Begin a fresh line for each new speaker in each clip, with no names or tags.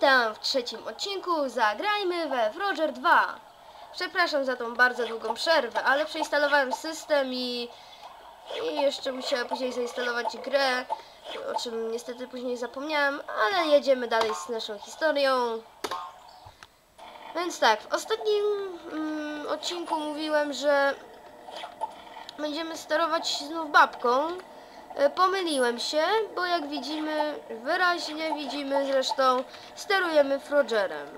Witam w trzecim odcinku Zagrajmy we Froger 2. Przepraszam za tą bardzo długą przerwę, ale przeinstalowałem system i, i jeszcze musiałem później zainstalować grę, o czym niestety później zapomniałem, ale jedziemy dalej z naszą historią. Więc tak, w ostatnim mm, odcinku mówiłem, że będziemy sterować znów babką. E, Pomyliłem się, bo jak widzimy, wyraźnie widzimy zresztą, sterujemy Frogerem.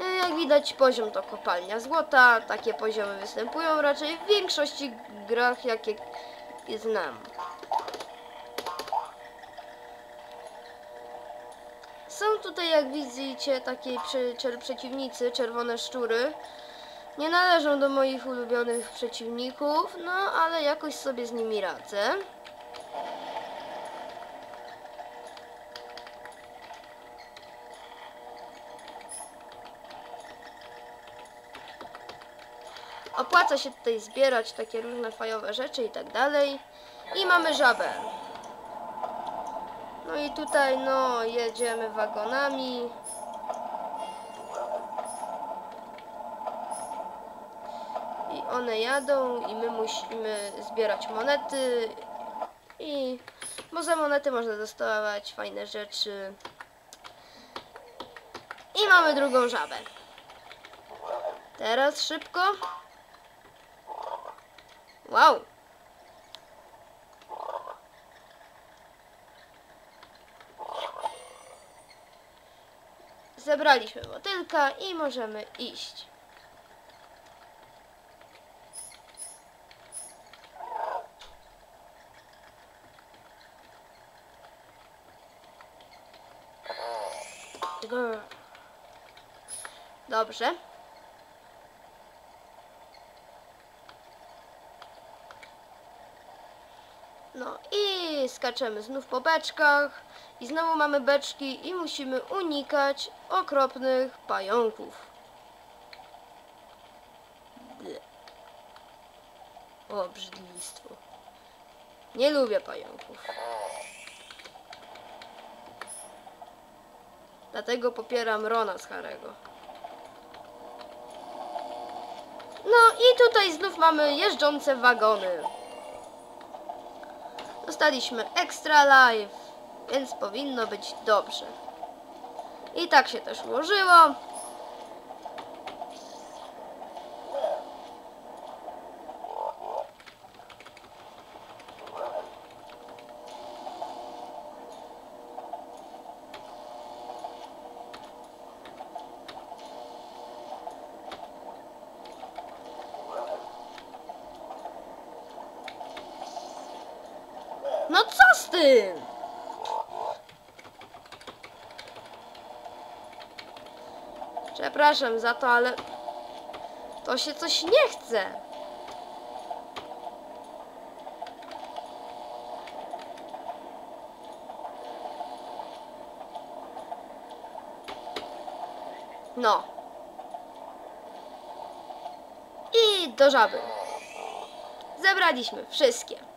E, Jak widać poziom to kopalnia złota, takie poziomy występują raczej w większości grach jakie znam. Są tutaj jak widzicie takie prze, przeciwnicy, czerwone szczury. Nie należą do moich ulubionych przeciwników, no ale jakoś sobie z nimi radzę. Opłaca się tutaj zbierać takie różne fajowe rzeczy i tak dalej. I mamy żabę. No i tutaj no jedziemy wagonami. I one jadą i my musimy zbierać monety. I bo za monety można dostawać fajne rzeczy. I mamy drugą żabę. Teraz szybko. Wow. Zebraliśmy motylka i możemy iść. Dobrze. No i skaczemy znów po beczkach i znowu mamy beczki i musimy unikać okropnych pająków. Ble. Obrzydlistwo. Nie lubię pająków. Dlatego popieram Rona z Harego. No i tutaj znów mamy jeżdżące wagony. Dostaliśmy Extra Life, więc powinno być dobrze. I tak się też ułożyło. No co z tym? Przepraszam za to, ale to się coś nie chce. No. I do żaby. Zebraliśmy wszystkie.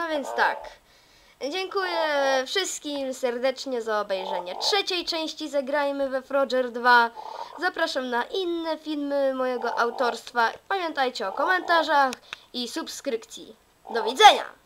No więc tak. Dziękuję wszystkim serdecznie za obejrzenie trzeciej części Zagrajmy we Froger 2. Zapraszam na inne filmy mojego autorstwa. Pamiętajcie o komentarzach i subskrypcji. Do widzenia!